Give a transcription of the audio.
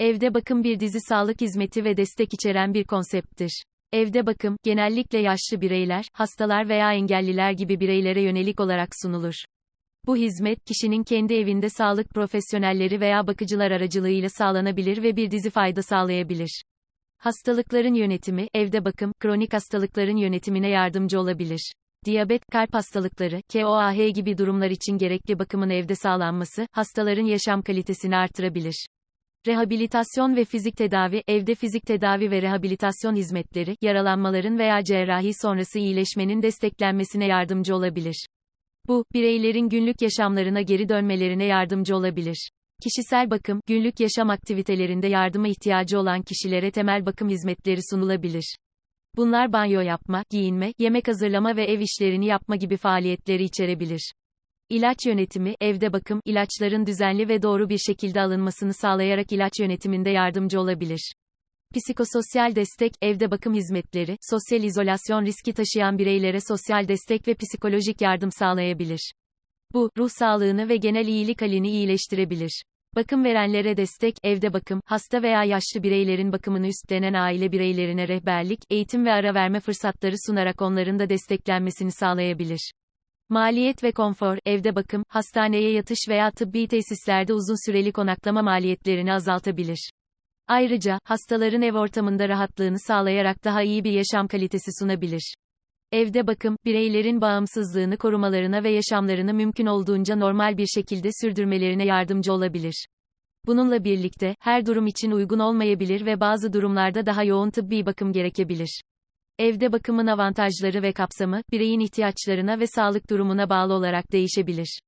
Evde bakım bir dizi sağlık hizmeti ve destek içeren bir konsepttir. Evde bakım, genellikle yaşlı bireyler, hastalar veya engelliler gibi bireylere yönelik olarak sunulur. Bu hizmet, kişinin kendi evinde sağlık profesyonelleri veya bakıcılar aracılığıyla sağlanabilir ve bir dizi fayda sağlayabilir. Hastalıkların yönetimi, evde bakım, kronik hastalıkların yönetimine yardımcı olabilir. Diyabet, kalp hastalıkları, KOAH gibi durumlar için gerekli bakımın evde sağlanması, hastaların yaşam kalitesini artırabilir. Rehabilitasyon ve fizik tedavi, evde fizik tedavi ve rehabilitasyon hizmetleri, yaralanmaların veya cerrahi sonrası iyileşmenin desteklenmesine yardımcı olabilir. Bu, bireylerin günlük yaşamlarına geri dönmelerine yardımcı olabilir. Kişisel bakım, günlük yaşam aktivitelerinde yardıma ihtiyacı olan kişilere temel bakım hizmetleri sunulabilir. Bunlar banyo yapma, giyinme, yemek hazırlama ve ev işlerini yapma gibi faaliyetleri içerebilir. İlaç yönetimi, evde bakım, ilaçların düzenli ve doğru bir şekilde alınmasını sağlayarak ilaç yönetiminde yardımcı olabilir. Psikososyal destek, evde bakım hizmetleri, sosyal izolasyon riski taşıyan bireylere sosyal destek ve psikolojik yardım sağlayabilir. Bu, ruh sağlığını ve genel iyilik halini iyileştirebilir. Bakım verenlere destek, evde bakım, hasta veya yaşlı bireylerin bakımını üstlenen aile bireylerine rehberlik, eğitim ve ara verme fırsatları sunarak onların da desteklenmesini sağlayabilir. Maliyet ve konfor, evde bakım, hastaneye yatış veya tıbbi tesislerde uzun süreli konaklama maliyetlerini azaltabilir. Ayrıca, hastaların ev ortamında rahatlığını sağlayarak daha iyi bir yaşam kalitesi sunabilir. Evde bakım, bireylerin bağımsızlığını korumalarına ve yaşamlarını mümkün olduğunca normal bir şekilde sürdürmelerine yardımcı olabilir. Bununla birlikte, her durum için uygun olmayabilir ve bazı durumlarda daha yoğun tıbbi bakım gerekebilir. Evde bakımın avantajları ve kapsamı, bireyin ihtiyaçlarına ve sağlık durumuna bağlı olarak değişebilir.